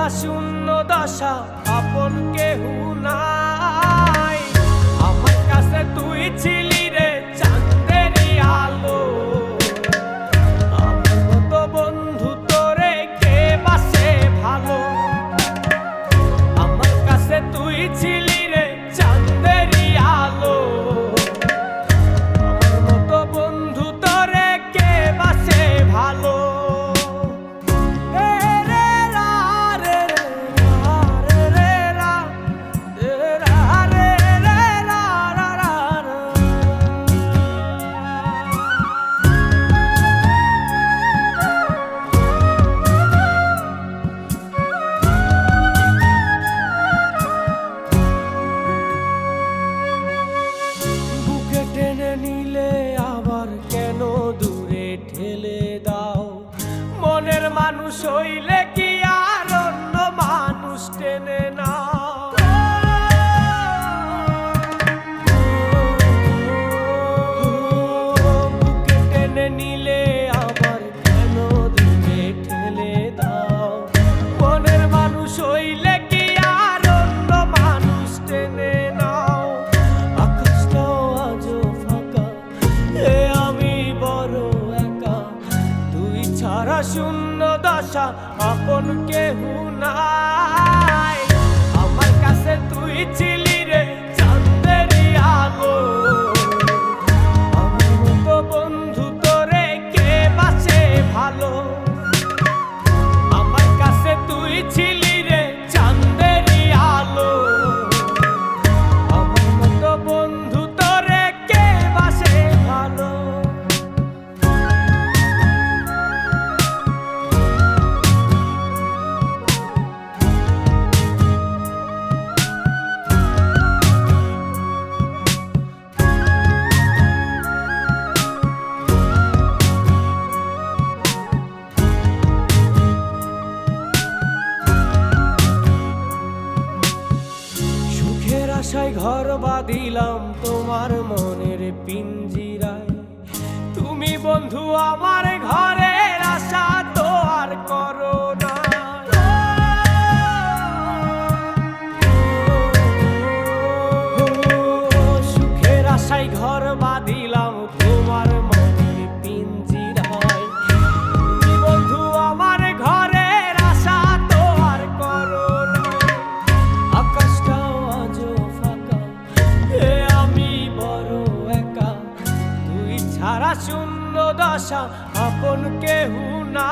একা শূন্য দশা আপন কেহু নাই। আমার কাছে তুই ছিলি রে চাঁদেরই আলো। আমার ভালো? আমার কাছে ঘর কেন দূরে ঠেলে দাও? মনের মানুষ হইলে কি আর অন্য মানুষ টেনে bonus. ঘর বাঁধিলাম তোমার মনের পিঞ্জিরায়। তুমি বন্ধু আমার শূন্য দশা আপন কেহু না